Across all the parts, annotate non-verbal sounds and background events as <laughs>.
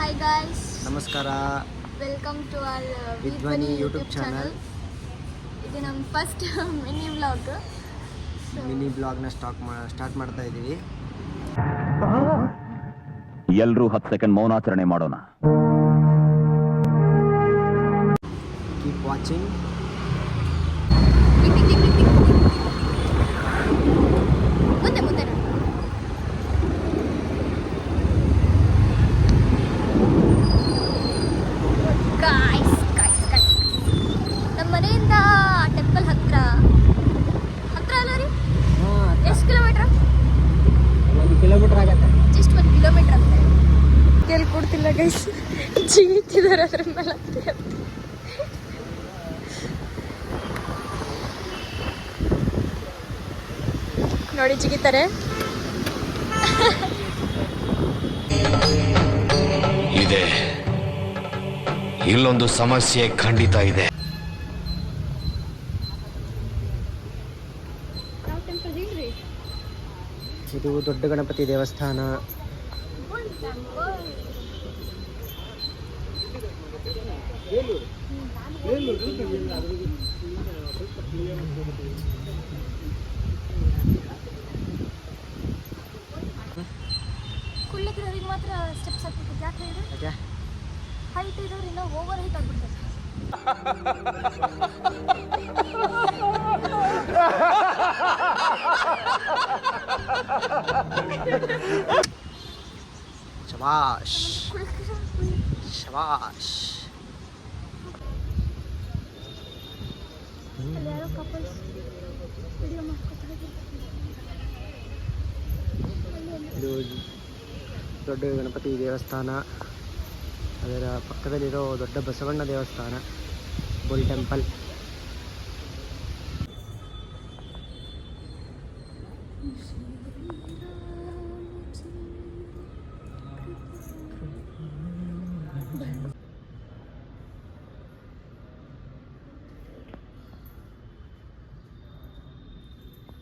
Hi guys ನಮಸ್ಕಾರ. Welcome to our Vidhwani YouTube channel ಇದು ನಮ್ಮ ಫಸ್ಟ್ ಮಿನಿ ಬ್ಲಾಗ್ ಮಿನಿ ಬ್ಲಾಗ್ನ ಸ್ಟಾಕ್ ಮಾ ಸ್ಟಾರ್ಟ್ ಮಾಡ್ತಾ ಇದ್ದೀವಿ ಎಲ್ಲರೂ ಹತ್ತು ಸೆಕೆಂಡ್ ಮೌನಾಚರಣೆ ಮಾಡೋಣ. ಕೀಪ್ ವಾಚಿಂಗ್ ಮುಂದೆ ಮುಂದೆ ನೋಡಿ. Guys, guys, guys. ನಮ್ಮ ಮನೆಯಿಂದ ಟೆಂಪಲ್ ಹತ್ರ ಹತ್ರ ಅಲ್ಲ ರೀ ಎಷ್ಟು ಕಿಲೋಮೀಟ್ರ್ ಒಂದು ಕಿಲೋಮೀಟರ್ ಆಗತ್ತೆ ಜಸ್ಟ್ ಒಂದು ಕಿಲೋಮೀಟ್ರ್ ಅಂತ ಕೊಡ್ತಿಲ್ಲ ಗೈಸ್ ಜಿಗಿತಿದ್ದಾರೆ ಅದ್ರ ಮೇಲೆ. ನೋಡಿ ಜಿಗಿತಾರೆ. ಇದೆ. ಇಲ್ಲೊಂದು ಸಮಸ್ಯೆ ಖಂಡಿತ ಇದೆ. ಇದು ದೊಡ್ಡ ಗಣಪತಿ ದೇವಸ್ಥಾನ. ಕುಳ್ಳಿಗಿರೋರಿಗೆ ಮಾತ್ರ ಸ್ಟೆಪ್ಸ್ ಹಾಕ್ಬೇಕು. ಯಾಕೆ ಹೇಳಿ ಯಾಕೆ? ಹೈಟ್ ಇರೋದ್ರಿಂದ ಓವರ್ ಹೈಟ್ ಆಗ್ಬಿಡ್ತಾರೆ ಶಬಾಷ್ ಮಾಡ್ಕೊತಾರೆ ಇದು ದೊಡ್ಡ ಗಣಪತಿ ದೇವಸ್ಥಾನ. ಅದರ ಪಕ್ಕದಲ್ಲಿರೋ ದೊಡ್ಡ ಬಸವಣ್ಣ ದೇವಸ್ಥಾನ ಬುಲ್ ಟೆಂಪಲ್.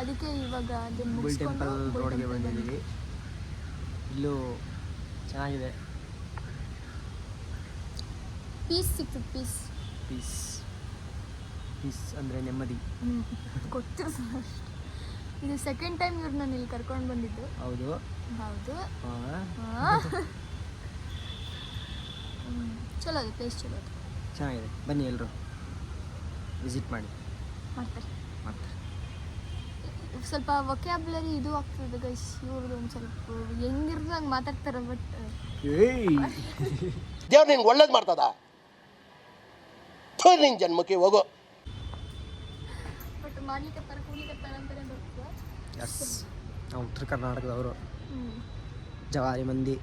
ಅದಕ್ಕೆ ಇವಾಗ ಬುಲ್ ಟೆಂಪಲ್ ರೋಡ್ಗೆ ಬಂದಿದ್ದೀವಿ. ಇಲ್ಲೂ ಚೆನ್ನಾಗಿದೆ. ಪೀಸ್ ಸಿಕ್ತು ಪೀಸ್ ಪೀಸ್ ಪೀಸ್ ಅಂದರೆ ನೆಮ್ಮದಿ. ಗೊತ್ತು ಇದು ಸೆಕೆಂಡ್ ಟೈಮ್ ಇವ್ರು ನಾನು ಇಲ್ಲಿ ಕರ್ಕೊಂಡು ಬಂದಿದ್ದು. ಹೌದು. ಹೌದು. <laughs> ಚಲೋ ಅದು ಪ್ಲೇಸ್ ಚಲೋ ಅದು ಚೆನ್ನಾಗಿದೆ. ಬನ್ನಿ ಎಲ್ಲರೂ ವಿಸಿಟ್ ಮಾಡಿ. ಮಾಡ್ತಾರೆ. ಮಾಡ್ತಾರೆ. ಸ್ವಲ್ಪ ವೊಕ್ಯಾಬ್ಲರಿ ಇದು ಆಗ್ತದೆ ಗೈಸ್ ಇವ್ರದ್ದು ಒಂದು ಸ್ವಲ್ಪ ಹೆಂಗಿರ್ದು ಹಂಗೆ ಮಾತಾಡ್ತಾರೆ ಬಟ್ ಏಯ್! ದೇವ್ರು ನಿನ್ಗೆ ಒಳ್ಳೇದು ಮಾಡ್ತದ? ಥು, ನಿನ್ ಜನ್ಮಕ್ಕೆ ಹೋಗೋ. ಬಟ್ ಮಾಡ್ಲಿಕ್ಕೆ ಕೂಡ್ಲಿಕ್ಕೆ ಅಂತಾನೆ ಬರ್ತದೆ ಎಸ್ ನಾವು ಉತ್ತರ ಕರ್ನಾಟಕದವರು. ಜವಾರಿ ಮಂದಿ.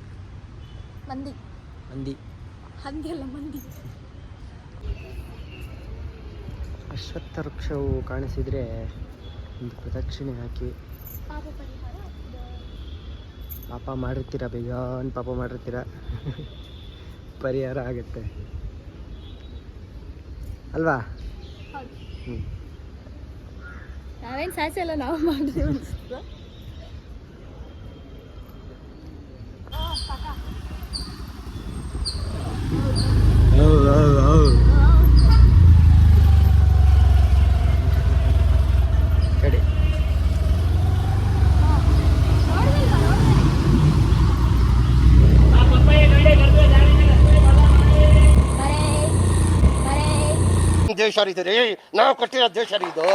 ಮಂದಿ. ಮಂದಿ. ಹಂದಿ ಅಲ್ಲ ಮಂದಿ. ಅಶ್ವತ್ಥ ವೃಕ್ಷವು ಕಾಣಿಸಿದರೆ ಒಂದು ಪ್ರದಕ್ಷಿಣೆ ಹಾಕಿ. ಪಾಪ ಮಾಡಿರ್ತೀರ ಬೇಜಾನ್ ಪಾಪ ಮಾಡಿರ್ತೀರ. ಪರಿಹಾರ ಆಗುತ್ತೆ. ಅಲ್ವಾ? ನಾವೇನು ಅಲ್ಲ ನಾವು ಮಾಡಿದ್ವಿ ಹೌದು ಹೌದು ಹೌದು ಕಡೆ ದೇಶ ರೀ ನಾವು ಕಟ್ಟಿರೋ ದೇಶ ಇದು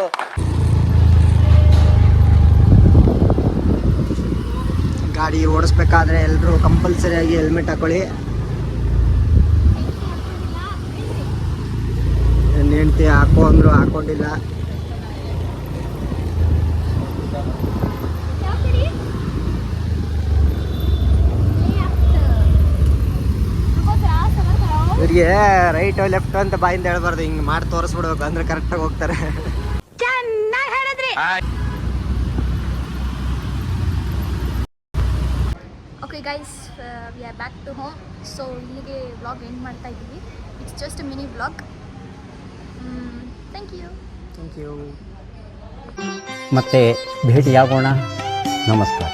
ಗಾಡಿ ಓಡಿಸ್ಬೇಕಾದ್ರೆ ಎಲ್ಲರೂ ಕಂಪಲ್ಸರಿಯಾಗಿ ಹೆಲ್ಮೆಟ್ ಹಾಕೊಳ್ಳಿ. ಹೆಂಡ್ತಿ ಹಾಕೋ ಅಂದ್ರು ಹಾಕೊಂಡಿಲ್ಲ. ಹೀಗೆ ರೈಟ್ ಲೆಫ್ಟ್ ಅಂತ ಬಾಯಿಂದ ಹೇಳ್ಬಾರ್ದು. ಹಿಂಗ್ ಮಾಡಿ ತೋರಿಸ್ಬಿಡ್ಬೇಕು. ಅಂದ್ರೆ ಕರೆಕ್ಟಾಗಿ ಹೋಗ್ತಾರೆ. Okay guys we are back to home so ಇಲ್ಲಿಗೆ ವ್ಲಾಗ್ ಎಂಡ್ ಮಾಡ್ತಾ ಇದ್ದೀವಿ. It's just mini vlog thank you thank you ಮತ್ತೆ ಭೇಟಿಯಾಗೋಣ. ನಮಸ್ಕಾರ.